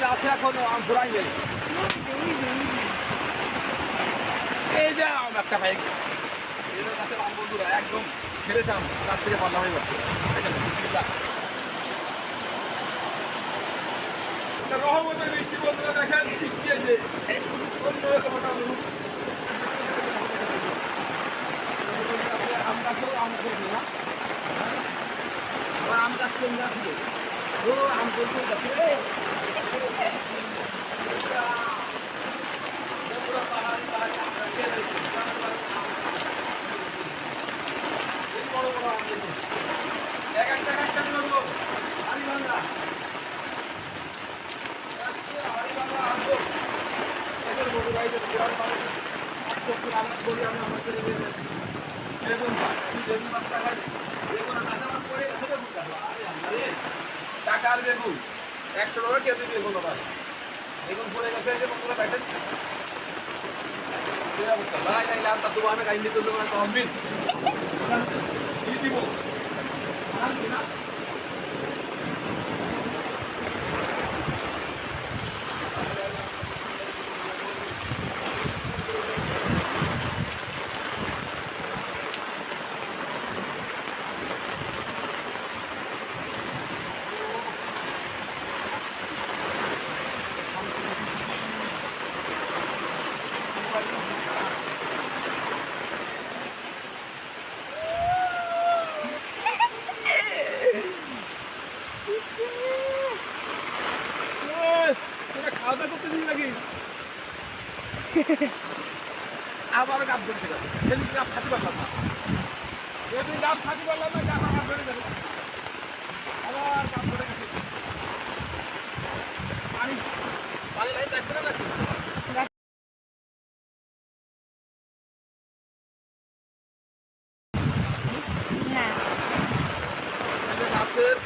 যে আছে এখন, আম এই যে আম একটা ভাই। এদের কাছে আম বন্ধুরা, একদম ফেরেছে আম, গাছ হয়ে যাচ্ছে। রহমতের বৃষ্টি বন্ধুরা, দেখেন বৃষ্টি আছে অন্যরকম একটা অনুভূতি। আম গাছেও রে। পুরো পাহাড়ি পাহাড়ি আম গাছ খেয়ে রয়েছে। এই বড় বড় আম দেখুন। এক একটা এক একটা করে দেবো। হাড়ি ভাঙা। আজকে হাড়ি ভাঙা আম তো। এদের বড় ভাই যে বিরাট মানুষ। একটু রান্না করি আমি আমার ছেলে। বেগুন গাছ, কি বেগুন গাছ লাগাই? বেগুন আর কাঁচা মাছ পড়ে গেছে বেগুন। আরে আল্লাহ রে। টাকার বেগুন একশো টাকা কেজি বেগুন আবার বেগুন পড়ে গেছে এই যে বন্ধুরা দেখেন লাই লাই লাম তা দোকানে কাইন্দি করলে মানে তহবিল কি দিব না খাওয়া করতে দিন নাকি আবারও গাছ ধরতে যাবে সেদিন গাছ খাতে পারলাম না যেদিন গাছ খাতে পারলাম না গাছ আমার ধরে যাবে আবার গাছ ধরে গেছে পানি পানি লাইন যাচ্ছে না নাকি না এই যে গাছের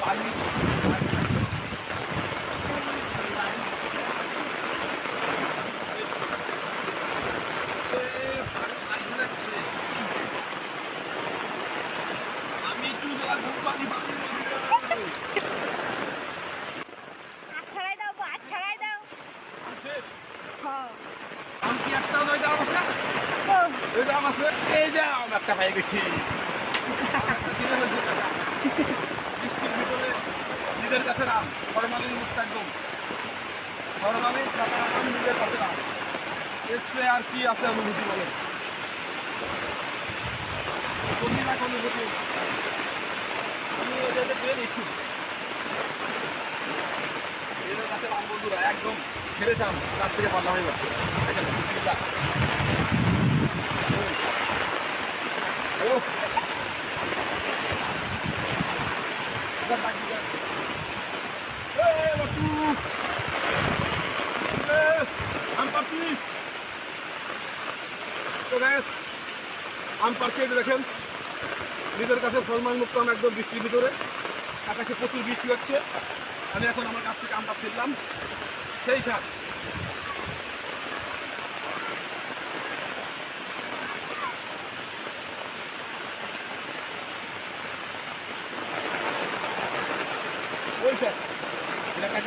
পানি আমি একটু পানি পানি হাত ছাড়াই দাও গো, হাত ছাড়াই দাও হ্যাঁ আমি কি একটাও নয় দাম আছে তো এই দাম আছে এই আম একটা পাই গেছি। নিজের কাছে নাম ফরমালিন মুক্ত একদম। ফরমালিন ছাড়া নিজের কাছে নাম এর চেয়ে আর কি আছে অনুভূতি বলে? কোন এক অনুভূতি? আমি এটাতে পেয়ে নিচ্ছি। এদের কাছে আম বন্ধুরা, একদম আম গাছ থেকে পাল্লা হয়ে যাচ্ছে দেখেন বিসমিল্লাহ। ও এবার বাকি যাক। এই বাটু! এই, আম আম এই দেখেন নিজের কাছে ফলমান মুক্ত আম একদম বৃষ্টির ভিতরে আকাশে প্রচুর বৃষ্টি হচ্ছে আমি এখন আমার কাছ থেকে আমটা ফিরলাম সেই সাথ silakan